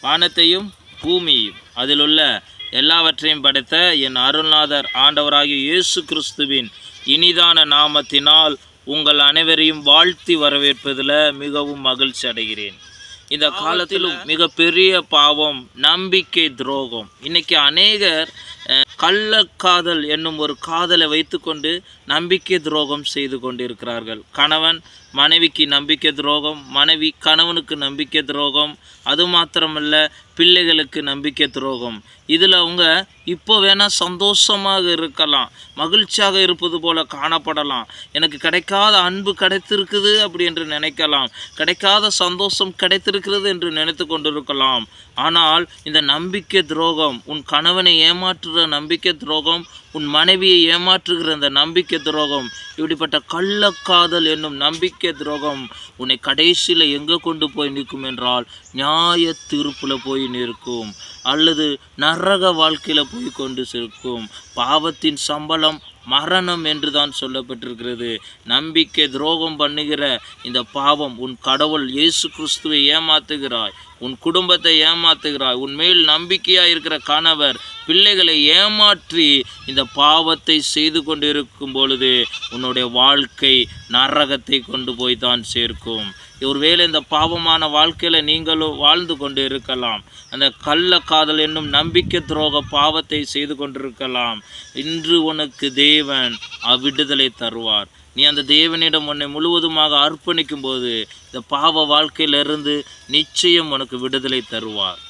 வானத்தையும் பூமியையும். அதிலுள்ள எல்லாவற்றையும் படைத்த என் அருள்நாதர் ஆண்டவராகிய இயேசு கிறிஸ்துவின் இனிதான நாமத்தினால் உங்கள் அனைவரையும் வாழ்த்தி வரவேற்பதில் மிகவும் மகிழ்ச்சி அடைகிறேன். இந்த காலத்திலும் மிகப்பெரிய பாவம் நம்பிக்கை துரோகம். இன்னைக்கு அநேகர் கள்ளக்காதல் என்னும் ஒரு காதலை வைத்துக்கொண்டு நம்பிக்கை துரோகம் செய்து கொண்டிருக்கிறார்கள். கணவன் மனைவிக்கு நம்பிக்கை துரோகம் மனைவி கணவனுக்கு நம்பிக்கை துரோகம் அது மாத்திரமல்ல பிள்ளைகளுக்கு நம்பிக்கை துரோகம். இதில் அவங்க இப்போ வேணால் சந்தோஷமாக இருக்கலாம். மகிழ்ச்சியாக இருப்பது போல காணப்படலாம். எனக்கு கிடைக்காத அன்பு கிடைத்திருக்குது அப்படி என்று நினைக்கலாம். கிடைக்காத சந்தோஷம் கிடைத்திருக்கிறது என்று நினைத்து கொண்டிருக்கலாம். ஆனால் இந்த நம்பிக்கை துரோகம் உன் கணவனை ஏமாற்றுகிற நம்பிக்கை துரோகம் உன் மனைவியை ஏமாற்றுகிற இந்த நம்பிக்கை துரோகம் இப்படிப்பட்ட கள்ளக்காதல் என்னும் நம்பிக்கை துரோகம் உன்னை கடைசியில் எங்கே கொண்டு போய் நிற்கும் என்றால் நியாய தீர்ப்பில் போய் நிற்கும் அல்லது நரக வாழ்க்கையில் போய் கொண்டு சேர்க்கும் பாவத்தின் சம்பளம் மரணம் என்று தான் சொல்லப்பட்டிருக்கிறது. நம்பிக்கை துரோகம் பண்ணுகிற இந்த பாவம் உன் கடவுள் இயேசு கிறிஸ்துவை ஏமாத்துகிறாய். உன் குடும்பத்தை ஏமாத்துகிறாய். உன் மேல் நம்பிக்கையாக இருக்கிற கணவர் பிள்ளைகளை ஏமாற்றி இந்த பாவத்தை செய்து கொண்டிருக்கும் பொழுது உன்னுடைய வாழ்க்கை நரகத்தை கொண்டு போய் தான் சேர்க்கும். ஒருவேளை இந்த பாவமான வாழ்க்கையில் நீங்களும் வாழ்ந்து கொண்டு இருக்கலாம். அந்த கள்ள காதல் என்னும் நம்பிக்கை துரோக பாவத்தை செய்து கொண்டிருக்கலாம். இன்று உனக்கு தேவன் அவ்விடுதலை தருவார். நீ அந்த தேவனிடம் உன்னை முழுவதுமாக அர்ப்பணிக்கும் போது இந்த பாவ வாழ்க்கையிலிருந்து நிச்சயம் உனக்கு விடுதலை தருவார்.